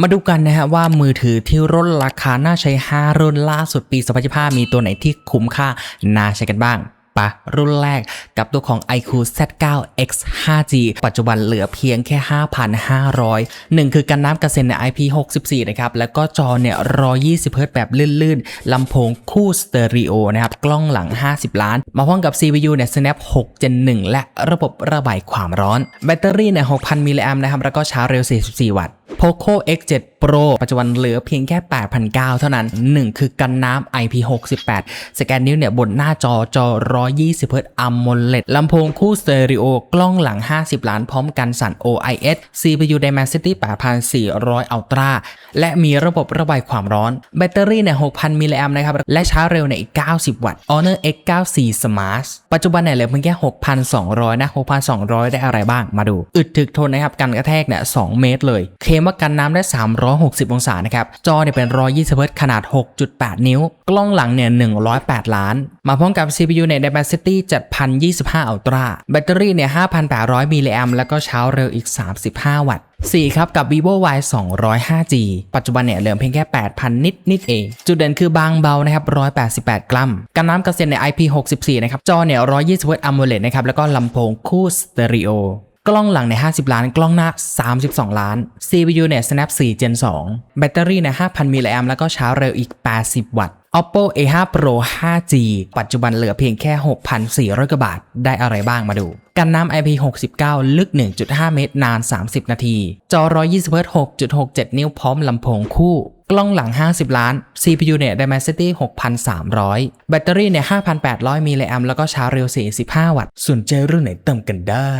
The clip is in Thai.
มาดูกันนะฮะว่ามือถือที่ร่นราคาน่าใช้ 5 รุ่นล่าสุดปี 2025 มีตัวไหนที่คุ้มค่าน่าใช้กันบ้างปะรุ่นแรกกับตัวของ iQ Z9 X 5G ปัจจุบันเหลือเพียงแค่ 5,500หนึ่งคือกันน้ำกระเซ็นใน IP64 นะครับ แล้วก็จอเนี่ย120 Hz แบบลื่นๆ ลำโพงคู่สเตอริโอนะครับ กล้องหลัง 50 ล้าน มาพร้อมกับ CPU เนี่ย Snap 6 Gen 1 และระบบระบายความร้อน แบตเตอรี่เนี่ย 6,000 มิลลิแอมป์นะครับ แล้วก็ชาร์จเร็ว 44 วัตต์ Poco X7 Pro ปัจจุบันเหลือเพียงแค่ 8,900 เท่านั้น 1 คือกันน้ำ IP68 สแกนนิ้วเนี่ยบนหน้าจอจอ 120 Hz AMOLED ลำโพงคู่สเตอริโอ กล้องหลัง 50 ล้านพร้อมกันสั่น OIS CPU Dimensity 8400 Ultra และมีระบบระบายความร้อน แบตเตอรี่เนี่ย 6,000 มิลลิแอมป์นะครับ และชาร์จเร็วเนี่ยอีก 90 วัตต์ Honor X94 Smart ปัจจุบันเนี่ยเหลือเพียงแค่ 6,200 นะ 6,200 ได้อะไรบ้างมาดู อึดถึกทนนะครับกันกระแทกเนี่ย 2 เมตรเลย เคลมว่ากันน้ำได้ 300 360 องศานะครับ จอเนี่ยเป็น 120 Hz ขนาด 6.8 นิ้ว กล้องหลังเนี่ย 108 ล้าน มาพร้อมกับ CPU เนี่ย Dimensity 7025 Ultra แบตเตอรี่เนี่ย 5,800 มิลลิแอมแล้วก็ชาร์จเร็วอีก 35 วัตต์ 4 ครับ กับ vivo y 200 5G ปัจจุบันเนี่ยเหลือเพียงแค่ 8,000 นิดนิดเอง จุดเด่นคือบางเบานะครับ 188 กรัมกันน้ำกระเซ็นใน IP64 นะครับ จอเนี่ย120 Hz AMOLED นะครับ แล้วก็ลำโพงคู่สเตอริโอ กล้องหลังใน 50 ล้าน กล้องหน้า 32 ล้าน CPU เนี่ย Snap 4 Gen 2 แบตเตอรี่เนี่ย5,000 มิลลิแอมป์แล้วก็ชาร์จเร็วอีก 80 วัตต์ Oppo A5 Pro 5G ปัจจุบันเหลือเพียงแค่ 6,400 กว่าบาท ได้อะไรบ้างมาดู กันน้ำ IP69 ลึก 1.5 เมตร นาน 30 นาที จอ 120 Hz 6.67 นิ้วพร้อมลำโพงคู่ กล้องหลัง 50 ล้าน CPU เนี่ย Dimensity 6,300 แบตเตอรี่เนี่ย 5,800 มิลลิแอมป์แล้วก็ชาร์จเร็ว 45 วัตต์ สนใจเรื่องไหนเติมกันได้